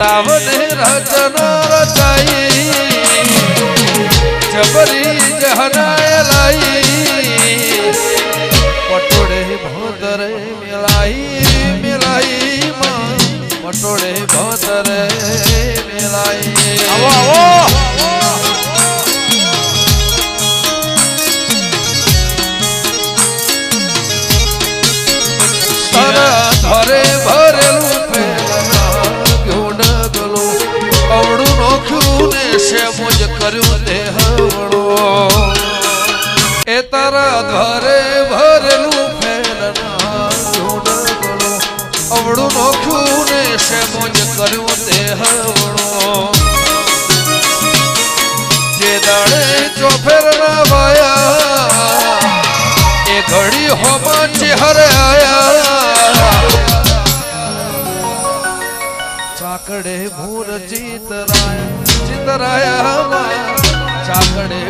रावण रचना रचाई। जबरी पटोड़े भोतर मिलाई मिलाई माँ। पटोड़े मिलाई। धरे भ શેમુજ કર્યું તે હવળો એ તારા ઘરે ભરેલું ફેલના અવળું નોખું ને મુજ કર્યું તે હવળો જે દાડે ચોફેરના વાયા, એ ઘડી હોમાં ચેહરે આયા. ચાકડે ભૂર ચિતરાયા ચાકડે